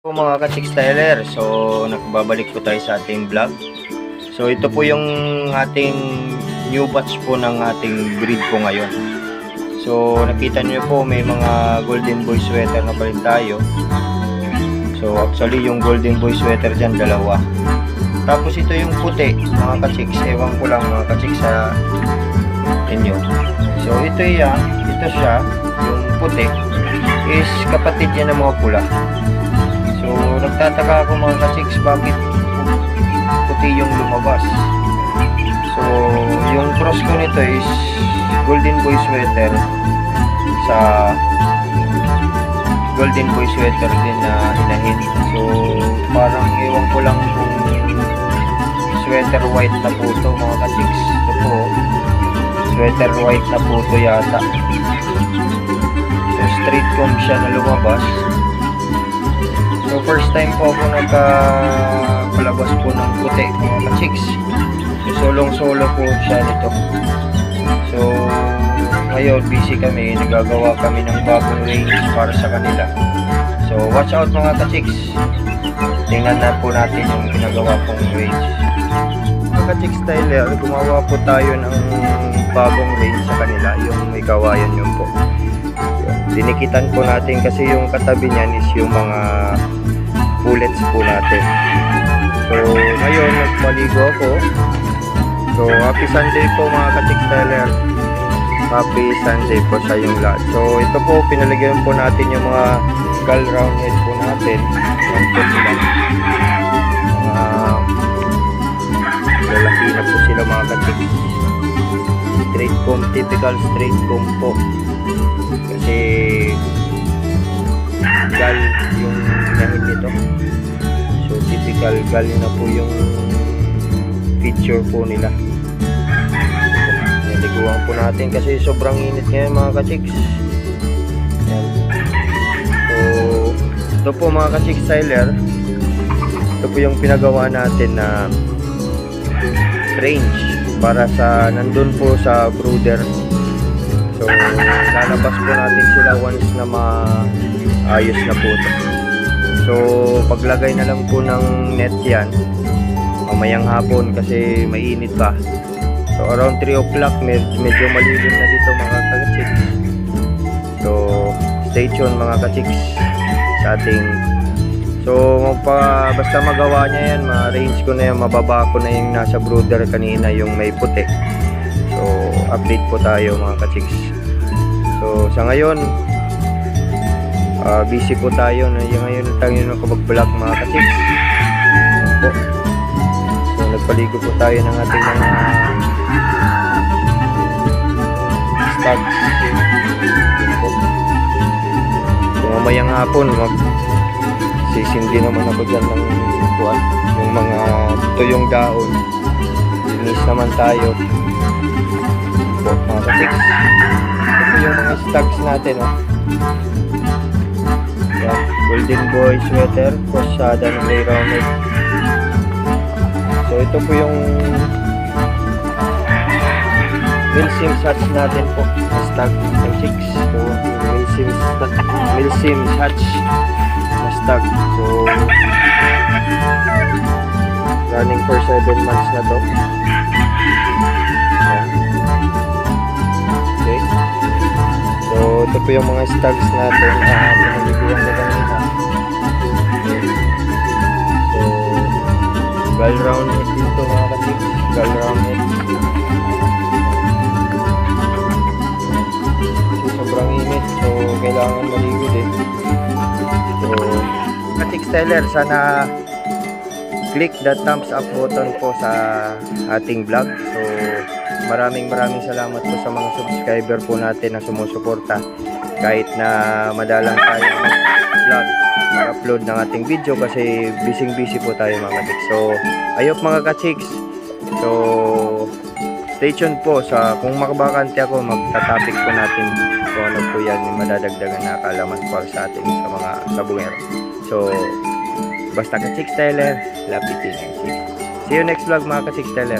po mga ka-chicks styler, so nagbabalik po tayo sa ating vlog. So ito po yung ating new batch po ng ating breed po ngayon. So nakita niyo po may mga golden boy sweater na pa rin tayo. So actually yung golden boy sweater dyan dalawa. Tapos ito yung puti mga ka-chicks, ewan ko lang mga ka-chicks sa inyo. So ito yan, ito siya, yung puti is kapatid niya ng mga pula. Nagtataka ako mga ka-chicks bakit puti yung lumabas. So, yung cross ko nito is Golden Boy sweater sa Golden Boy sweater din na inahin. So, parang ewan ko lang kung sweater white na po to mga ka-chicks. Ito po, sweater white na po to yata. So, straight comb siya na lumabas. So first time po ako nagka-palabas po ng puti mga ka-chicks. So solong solo po siya nito. So ngayon busy kami, nagagawa kami ng bagong range para sa kanila. So watch out mga ka-chicks. Tingnan na po natin yung ginagawa kong range. Mga ka-chicks styler, gumawa po tayo ng bagong range sa kanila, yung may kawayan yun po. Dinikitan po natin kasi yung katabi niyan is yung mga bullets po natin. So, ngayon, nagmaligo ako. So, happy Sunday po mga ka-chick seller. Happy Sunday po sa yung lahat. So, ito po, pinalagyan po natin yung mga gull round head po natin. Yan po sila. Mga lalaki na po sila mga ka-chick. Comb, typical straight comb po. Kasi gal yung inahin nito. So typical gal na po yung feature po nila. Naliguan po natin kasi sobrang init ngayon mga ka-chicks. Yan. So ito po mga ka-chicks styler. Ito po yung pinagawa natin na range para sa nandun po sa brooder So, lalabas po natin sila once na maayos na po ito. So, paglagay na lang po ng net yan, mamayang hapon kasi mainit pa. So, around 3 o'clock, med medyo malilim na dito mga ka-chicks. So, stay tuned mga ka-chicks sa ating So, magpa, basta magawa niya yan, ma-range ko na yan, mababa ko na yung nasa brooder kanina, yung may puti. So, update po tayo mga ka-chicks. So, sa ngayon, ah, busy po tayo. Yung ngayon tayo nakapag-vlog mga ka-chicks. Ayan po. So, nagpaligo po tayo ng ating mga stags. Ayan po. So, mamayang hapon, mag sisindi naman ako dyan ng buwan. Yung mga tuyong daon. Linis naman tayo po mga ka-chicks. Ito yung mga stags natin oh. Yan, Golden Boy sweater, Posada ng Rounded. So ito po yung Milsim Hatch natin po. Ng chicks. So Milsim Milsim Hatch na stag. So running for 7 months na to. Ayan. Okay. So, ito po yung mga stags natin na uh, pinaliguan na kanina. So, gal round head dito mga kasik. Gal round seller, sana click the thumbs up button po sa ating vlog. So, maraming maraming salamat po sa mga subscriber po natin na sumusuporta. Kahit na madalang tayo vlog, mag-upload ng ating video kasi busy-busy po tayo mga kachicks. So, ayop mga kachicks. So, stay tuned po sa kung makabakante ako, magta-topic po natin kung ano po yan yung madadagdagan na kalaman para sa atin sa mga sabungero. So, Basta ka Chicks Teller, lapitin ang. See you next vlog mga ka Chicks Teller.